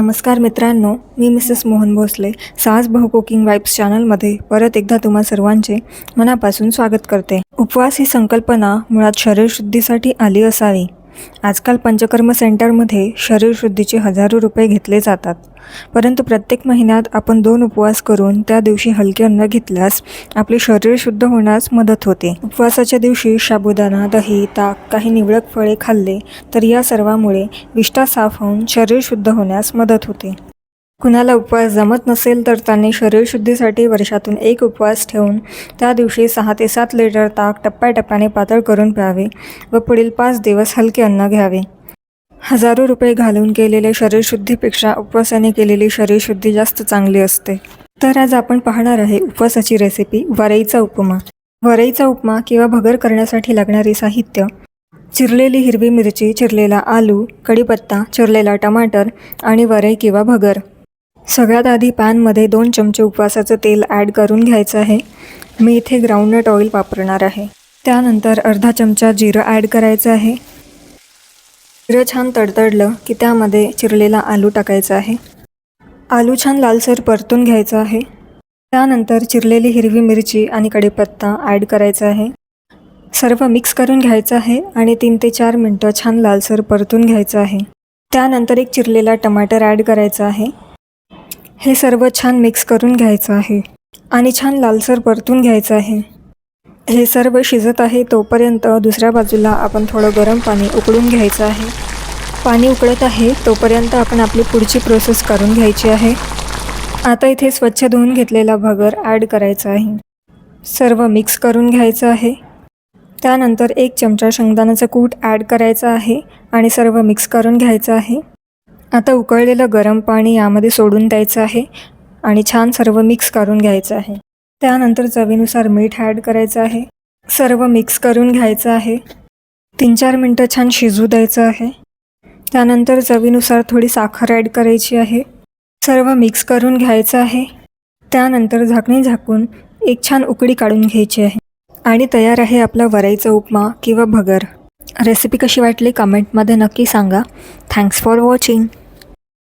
नमस्कार मित्रांनो मी मिसेस मोहन भोसले सास बहु कुकिंग वाईब्स चॅनलमध्ये परत एकदा तुम्हा सर्वांचे मनापासून स्वागत करते. उपवास ही संकल्पना मुळात शरीरशुद्धीसाठी आली असावी. आजकाल पंचकर्म सेंटरमध्ये शरीरशुद्धीचे हजारो रुपये घेतले जातात. परंतु प्रत्येक महिन्यात आपण दोन उपवास करून त्या दिवशी हलके अन्न घेतल्यास आपले शरीर शुद्ध होण्यास मदत होते. उपवासाच्या दिवशी साबुदाणा दही ताक काही निवडक फळे खाल्ले तर या सर्वामुळे विष्ठा साफ होऊन शरीर शुद्ध होण्यास मदत होते. कुणाला उपवास जमत नसेल तर त्यांनी शरीरशुद्धीसाठी वर्षातून एक उपवास ठेवून त्या दिवशी सहा ते सात लिटर ताक टप्प्याटप्प्याने पातळ करून प्यावे व पुढील पाच दिवस हलके अन्न घ्यावे. हजारो रुपये घालून केलेले शरीरशुद्धीपेक्षा उपवासाने केलेली शरीरशुद्धी जास्त चांगली असते. तर आज आपण पाहणार आहे उपवासाची रेसिपी वरईचा उपमा. वरईचा उपमा किंवा भगर करण्यासाठी लागणारे साहित्य. चिरलेली हिरवी मिरची चिरलेला आलू कढीपत्ता चिरलेला टमाटर आणि वरई किंवा भगर. सगळ्यात आधी पॅनमध्ये दोन चमचे उपवासाचं तेल ॲड करून घ्यायचं आहे. मी इथे ग्राउंडनट ऑइल वापरणार आहे. त्यानंतर अर्धा चमचा जिरं ॲड करायचं आहे. जिरं छान तडतडलं की त्यामध्ये चिरलेला आलू टाकायचा आहे. आलू छान लालसर परतून घ्यायचा आहे. त्यानंतर चिरलेली हिरवी मिरची आणि कढीपत्ता ॲड करायचा आहे. सर्व मिक्स करून घ्यायचं आहे आणि तीन ते चार मिनटं छान लालसर परतून घ्यायचं आहे. त्यानंतर एक चिरलेला टमाटर ॲड करायचा आहे. हे सर्व छान मिक्स करून घ्यायचं आहे आणि छान लालसर परतून घ्यायचं आहे. हे सर्व शिजत आहे तोपर्यंत दुसऱ्या बाजूला आपण थोडं गरम पाणी उकळून घ्यायचं आहे. पाणी उकळत आहे तोपर्यंत आपण आपली पुढची प्रोसेस करून घ्यायची आहे. आता इथे स्वच्छ धुवून घेतलेला भगर ॲड करायचा आहे. सर्व मिक्स करून घ्यायचं आहे. त्यानंतर एक चमचा शेंगदाण्याचं कूट ॲड करायचं आहे आणि सर्व मिक्स करून घ्यायचं आहे. आता उकळलेलं गरम पाणी यामध्ये सोडून द्यायचं आहे आणि छान सर्व मिक्स करून घ्यायचं आहे. त्यानंतर चवीनुसार मीठ ॲड करायचं आहे. सर्व मिक्स करून घ्यायचं आहे. तीन चार मिनटं छान शिजू द्यायचं आहे. त्यानंतर चवीनुसार थोडी साखर ॲड करायची आहे. सर्व मिक्स करून घ्यायचं आहे. त्यानंतर झाकणी झाकून एक छान उकडी काढून घ्यायची आहे. आणि तयार आहे आपला वरईचा उपमा किंवा भगर. रेसिपी कशी वाटली कमेंटमध्ये नक्की सांगा. Thanks for watching